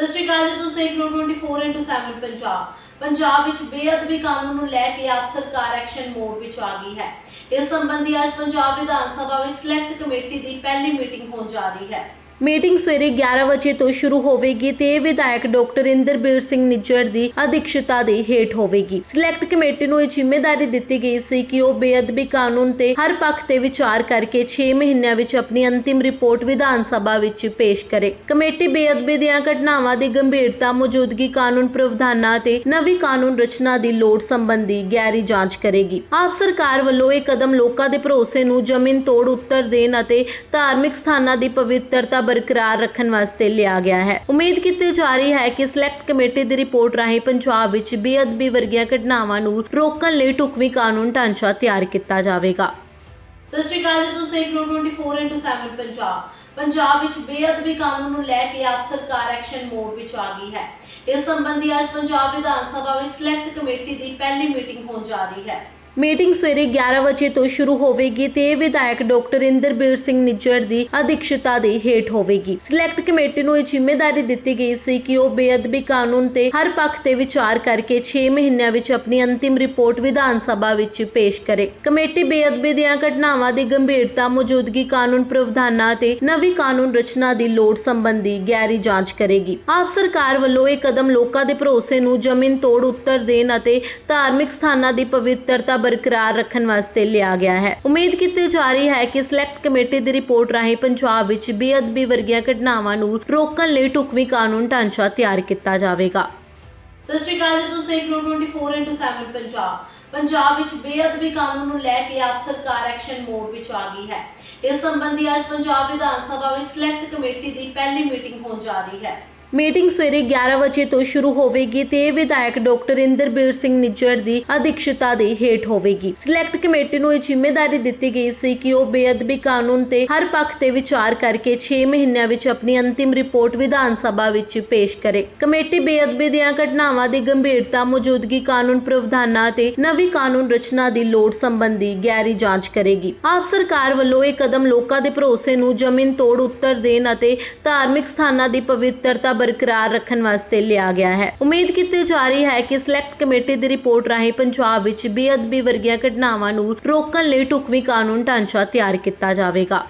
ਸਤਿ ਸ਼੍ਰੀ ਅਕਾਲ ਜੀ, ਤੁਸੀਂ ਦੇਖ ਰਹੇ ਹੋ 24 ਪੰਜਾਬ। ਪੰਜਾਬ ਵਿੱਚ ਬੇਅਦਬੀ ਕਾਨੂੰਨ ਨੂੰ ਲੈ ਕੇ ਆਪ ਸਰਕਾਰ ਐਕਸ਼ਨ ਮੋਡ ਵਿੱਚ ਆ ਗਈ ਹੈ। ਇਸ ਸੰਬੰਧੀ ਅੱਜ ਪੰਜਾਬ ਵਿਧਾਨ ਸਭਾ ਵਿੱਚ ਸਿਲੈਕਟ ਕਮੇਟੀ ਦੀ ਪਹਿਲੀ ਮੀਟਿੰਗ ਹੋਣ ਜਾ ਰਹੀ ਹੈ। ਮੀਟਿੰਗ ਸਵੇਰੇ 11 ਵਜੇ ਤੋਂ ਸ਼ੁਰੂ ਹੋਵੇਗੀ ਤੇ ਵਿਧਾਇਕ ਡਾਕਟਰ ਇੰਦਰਬੀਰ ਸਿੰਘ ਨਿੱਜਰ ਦੀ ਅਧਿਕਸ਼ਤਾ ਦੇ ਹੇਠ ਹੋਵੇਗੀ। ਸਿਲੈਕਟ ਕਮੇਟੀ ਨੂੰ ਇਹ ਜ਼ਿੰਮੇਵਾਰੀ ਦਿੱਤੀ ਗਈ ਸੀ ਕਿ ਉਹ ਬੇਅਦਬੀ ਕਾਨੂੰਨ ਤੇ ਹਰ ਪੱਖ ਤੇ ਵਿਚਾਰ ਕਰਕੇ 6 ਮਹੀਨਿਆਂ ਵਿੱਚ ਆਪਣੀ ਅੰਤਿਮ ਰਿਪੋਰਟ ਵਿਧਾਨ ਸਭਾ ਵਿੱਚ ਪੇਸ਼ ਕਰੇ। ਕਮੇਟੀ ਬੇਅਦਬੀ ਦੀਆਂ ਘਟਨਾਵਾਂ ਦੀ ਗੰਭੀਰਤਾ, ਮੌਜੂਦਗੀ ਕਾਨੂੰਨ ਪ੍ਰਾਵਧਾਨਾਂ ਤੇ ਨਵੀਂ ਕਾਨੂੰਨ ਰਚਨਾ ਦੀ ਲੋੜ ਸੰਬੰਧੀ ਗਹਿਰੀ ਜਾਂਚ ਕਰੇਗੀ। ਆਪ ਸਰਕਾਰ ਵੱਲੋਂ ਇਹ ਕਦਮ ਲੋਕਾਂ ਦੇ ਭਰੋਸੇ ਨੂੰ ਜ਼ਮੀਨ ਤੋੜ, ਉੱਤਰ ਦੇਣ ਅਤੇ ਧਾਰਮਿਕ ਸਥਾਨਾਂ ਦੀ ਪਵਿੱਤਰਤਾ ਬਰਕਰਾਰ ਰੱਖਣ ਵਾਸਤੇ ਲਿਆ ਗਿਆ ਹੈ। ਉਮੀਦ ਕੀਤੀ ਜਾ ਰਹੀ ਹੈ ਕਿ ਸਿਲੈਕਟ ਕਮੇਟੀ ਦੀ ਰਿਪੋਰਟ ਰਾਹੀਂ ਪੰਜਾਬ ਵਿੱਚ ਬੇਅਦਬੀ ਵਰਗੀਆਂ ਘਟਨਾਵਾਂ ਨੂੰ ਰੋਕਣ ਲਈ ਢੁਕਵੀਂ ਕਾਨੂੰਨ ਢਾਂਚਾ ਤਿਆਰ ਕੀਤਾ ਜਾਵੇਗਾ। ਸਤਿ ਸ਼੍ਰੀ ਅਕਾਲ ਜੀ, ਤੁਸੀਂ ਦੇਖ ਰਹੇ ਹੋ 24 ਪੰਜਾਬ। ਪੰਜਾਬ ਵਿੱਚ ਬੇਅਦਬੀ ਕਾਨੂੰਨ ਨੂੰ ਲੈ ਕੇ ਆਪ ਸਰਕਾਰ ਐਕਸ਼ਨ ਮੋਡ ਵਿੱਚ ਆ ਗਈ ਹੈ। ਇਸ ਸੰਬੰਧੀ ਅੱਜ ਪੰਜਾਬ ਵਿਧਾਨ ਸਭਾ ਵਿੱਚ ਸਿਲੈਕਟ ਕਮੇਟੀ ਦੀ ਪਹਿਲੀ ਮੀਟਿੰਗ ਹੋਣ ਜਾ ਰਹੀ ਹੈ। ਮੀਟਿੰਗ ਸਵੇਰੇ 11 ਵਜੇ ਤੋਂ ਸ਼ੁਰੂ ਹੋਵੇਗੀ ਤੇ ਵਿਧਾਇਕ ਡਾਕਟਰ ਇੰਦਰਬੀਰ ਸਿੰਘ ਨਿੱਜਰ ਦੀ ਅਧਿਕਸ਼ਤਾ ਦੇ ਹੇਠ ਹੋਵੇਗੀ। ਸਿਲੈਕਟ ਕਮੇਟੀ ਨੂੰ ਇਹ ਜ਼ਿੰਮੇਵਾਰੀ ਦਿੱਤੀ ਗਈ ਸੀ ਕਿ ਉਹ ਬੇਅਦਬੀ ਕਾਨੂੰਨ ਤੇ ਹਰ ਪੱਖ ਤੇ ਵਿਚਾਰ ਕਰਕੇ 6 ਮਹੀਨਿਆਂ ਵਿੱਚ ਆਪਣੀ ਅੰਤਿਮ ਰਿਪੋਰਟ ਵਿਧਾਨ ਸਭਾ ਵਿੱਚ ਪੇਸ਼ ਕਰੇ। ਕਮੇਟੀ ਬੇਅਦਬੀ ਦੀਆਂ ਘਟਨਾਵਾਂ ਦੀ ਗੰਭੀਰਤਾ, ਮੌਜੂਦਗੀ ਕਾਨੂੰਨ ਪ੍ਰਾਵਧਾਨਾਂ ਤੇ ਨਵੀਂ ਕਾਨੂੰਨ ਰਚਨਾ ਦੀ ਲੋੜ ਸੰਬੰਧੀ ਗਹਿਰੀ ਜਾਂਚ ਕਰੇਗੀ। ਆਪ ਸਰਕਾਰ ਵੱਲੋਂ ਇਹ ਕਦਮ ਲੋਕਾਂ ਦੇ ਭਰੋਸੇ ਨੂੰ ਜ਼ਮੀਨ ਤੋੜ, ਉੱਤਰ ਦੇਣ ਅਤੇ ਧਾਰਮਿਕ ਸਥਾਨਾਂ ਦੀ ਪਵਿੱਤਰਤਾ ਬਰਕਰਾਰ ਰੱਖਣ ਵਾਸਤੇ ਲਿਆ ਗਿਆ ਹੈ। ਉਮੀਦ ਕੀਤੀ ਜਾ ਰਹੀ ਹੈ ਕਿ ਸਿਲੈਕਟ ਕਮੇਟੀ ਦੀ ਰਿਪੋਰਟ ਰਾਹੀਂ ਪੰਜਾਬ ਵਿੱਚ ਬੇਅਦਬੀ ਵਰਗੀਆਂ ਘਟਨਾਵਾਂ ਨੂੰ ਰੋਕਣ ਲਈ ਢੁਕਵੀਂ ਕਾਨੂੰਨ ਢਾਂਚਾ ਤਿਆਰ ਕੀਤਾ ਜਾਵੇਗਾ। ਸਤਿ ਸ਼੍ਰੀ ਅਕਾਲ ਜੀ, ਤੁਸੀਂ ਦੇਖ ਰਹੇ ਹੋ 24 ਪੰਜਾਬ। ਪੰਜਾਬ ਵਿੱਚ ਬੇਅਦਬੀ ਕਾਨੂੰਨ ਨੂੰ ਲੈ ਕੇ ਆਪ ਸਰਕਾਰ ਐਕਸ਼ਨ ਮੋਡ ਵਿੱਚ ਆ ਗਈ ਹੈ। ਇਸ ਸੰਬੰਧੀ ਅੱਜ ਪੰਜਾਬ ਵਿਧਾਨ ਸਭਾ ਵਿੱਚ ਸਿਲੈਕਟ ਕਮੇਟੀ ਦੀ ਪਹਿਲੀ ਮੀਟਿੰਗ ਹੋਣ ਜਾ ਰਹੀ ਹੈ। ਮੀਟਿੰਗ ਸਵੇਰੇ 11 ਵਜੇ ਤੋਂ ਸ਼ੁਰੂ ਹੋਵੇਗੀ ਤੇ ਵਿਧਾਇਕ ਡਾਕਟਰ ਇੰਦਰਬੀਰ ਸਿੰਘ ਨਿੱਜਰ ਦੀ ਅਧਿਕਸ਼ਤਾ ਦੇ ਹੇਠ ਹੋਵੇਗੀ। ਸਿਲੈਕਟ ਕਮੇਟੀ ਨੂੰ ਇਹ ਜ਼ਿੰਮੇਵਾਰੀ ਦਿੱਤੀ ਗਈ ਸੀ ਕਿ ਉਹ ਬੇਅਦਬੀ ਕਾਨੂੰਨ ਤੇ ਹਰ ਪੱਖ ਤੇ ਵਿਚਾਰ ਕਰਕੇ 6 ਮਹੀਨਿਆਂ ਵਿੱਚ ਆਪਣੀ ਅੰਤਿਮ ਰਿਪੋਰਟ ਵਿਧਾਨ ਸਭਾ ਵਿੱਚ ਪੇਸ਼ ਕਰੇ। ਕਮੇਟੀ ਬੇਅਦਬੀ ਦੀਆਂ ਘਟਨਾਵਾਂ ਦੀ ਗੰਭੀਰਤਾ, ਮੌਜੂਦਗੀ ਕਾਨੂੰਨ ਪ੍ਰਾਵਧਾਨਾਂ ਤੇ ਨਵੀਂ ਕਾਨੂੰਨ ਰਚਨਾ ਦੀ ਲੋੜ ਸੰਬੰਧੀ ਗਹਿਰੀ ਜਾਂਚ ਕਰੇਗੀ। ਆਪ ਸਰਕਾਰ ਵੱਲੋਂ ਇਹ ਕਦਮ ਲੋਕਾਂ ਦੇ ਭਰੋਸੇ ਨੂੰ ਜ਼ਮੀਨ ਤੋੜ, ਉੱਤਰ ਦੇਣ ਅਤੇ ਧਾਰਮਿਕ ਸਥਾਨਾਂ ਦੀ ਪਵਿੱਤਰਤਾ ਬਰਕਰਾਰ ਰੱਖਣ ਵਾਸਤੇ ਲਿਆ ਗਿਆ ਹੈ। ਉਮੀਦ ਕੀਤੀ ਜਾ ਰਹੀ ਹੈ ਕਿ ਸਿਲੈਕਟ ਕਮੇਟੀ ਦੀ ਰਿਪੋਰਟ ਰਾਹੀਂ ਪੰਜਾਬ ਵਿੱਚ ਬੇਅਦਬੀ ਵਰਗੀਆਂ ਘਟਨਾਵਾਂ ਨੂੰ ਰੋਕਣ ਲਈ ਢੁਕਵੀਂ ਕਾਨੂੰਨ ਢਾਂਚਾ ਤਿਆਰ ਕੀਤਾ ਜਾਵੇਗਾ।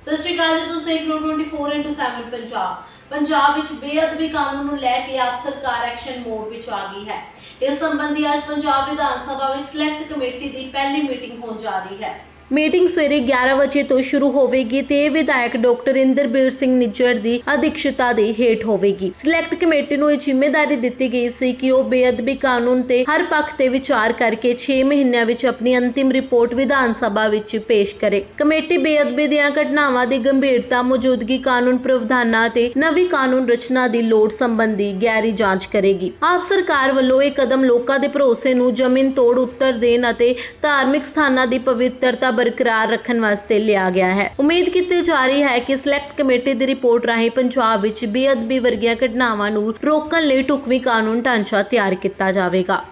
ਸਤਿ ਸ਼੍ਰੀ ਅਕਾਲ ਜੀ, ਤੁਸੀਂ ਦੇਖ ਰਹੇ ਹੋ 24 ਪੰਜਾਬ। ਪੰਜਾਬ ਵਿੱਚ ਬੇਅਦਬੀ ਕਾਨੂੰਨ ਨੂੰ ਲੈ ਕੇ ਆਪ ਸਰਕਾਰ ਐਕਸ਼ਨ ਮੋਡ ਵਿੱਚ ਆ ਗਈ ਹੈ। ਇਸ ਸੰਬੰਧੀ ਅੱਜ ਪੰਜਾਬ ਵਿਧਾਨ ਸਭਾ ਵਿੱਚ ਸਿਲੈਕਟ ਕਮੇਟੀ ਦੀ ਪਹਿਲੀ ਮੀਟਿੰਗ ਹੋਣ ਜਾ ਰਹੀ ਹੈ। ਮੀਟਿੰਗ ਸਵੇਰੇ 11 ਵਜੇ ਤੋਂ ਸ਼ੁਰੂ ਹੋਵੇਗੀ ਤੇ ਵਿਧਾਇਕ ਡਾਕਟਰ ਇੰਦਰਬੀਰ ਸਿੰਘ ਨਿੱਜਰ ਦੀ ਅਧਿਕਸ਼ਤਾ ਦੇ ਹੇਠ ਹੋਵੇਗੀ। ਸਿਲੈਕਟ ਕਮੇਟੀ ਨੂੰ ਇਹ ਜ਼ਿੰਮੇਵਾਰੀ ਦਿੱਤੀ ਗਈ ਸੀ ਕਿ ਉਹ ਬੇਅਦਬੀ ਕਾਨੂੰਨ ਤੇ ਹਰ ਪੱਖ ਤੇ ਵਿਚਾਰ ਕਰਕੇ 6 ਮਹੀਨਿਆਂ ਵਿੱਚ ਆਪਣੀ ਅੰਤਿਮ ਰਿਪੋਰਟ ਵਿਧਾਨ ਸਭਾ ਵਿੱਚ ਪੇਸ਼ ਕਰੇ। ਕਮੇਟੀ ਬੇਅਦਬੀ ਦੀਆਂ ਘਟਨਾਵਾਂ ਦੀ ਗੰਭੀਰਤਾ, ਮੌਜੂਦਗੀ ਕਾਨੂੰਨ ਪ੍ਰਾਵਧਾਨਾਂ ਤੇ ਨਵੀਂ ਕਾਨੂੰਨ ਰਚਨਾ ਦੀ ਲੋੜ ਸੰਬੰਧੀ ਗਹਿਰੀ ਜਾਂਚ ਕਰੇਗੀ। ਆਪ ਸਰਕਾਰ ਵੱਲੋਂ ਇਹ ਕਦਮ ਲੋਕਾਂ ਦੇ ਭਰੋਸੇ ਨੂੰ ਜ਼ਮੀਨ ਤੋੜ, ਉੱਤਰ ਦੇਣ ਅਤੇ ਧਾਰਮਿਕ ਸਥਾਨਾਂ ਦੀ ਪਵਿੱਤਰਤਾ ਬਰਕਰਾਰ ਰੱਖਣ ਵਾਸਤੇ ਲਿਆ ਗਿਆ ਹੈ। ਉਮੀਦ ਕੀਤੀ ਜਾ ਰਹੀ ਹੈ ਕਿ ਸਿਲੈਕਟ ਕਮੇਟੀ ਦੀ ਰਿਪੋਰਟ ਰਾਹੀਂ ਪੰਜਾਬ ਵਿੱਚ ਬੇਅਦਬੀ ਵਰਗੀਆਂ ਘਟਨਾਵਾਂ ਨੂੰ ਰੋਕਣ ਲਈ ਢੁਕਵੀਂ ਕਾਨੂੰਨ ਢਾਂਚਾ ਤਿਆਰ ਕੀਤਾ ਜਾਵੇਗਾ।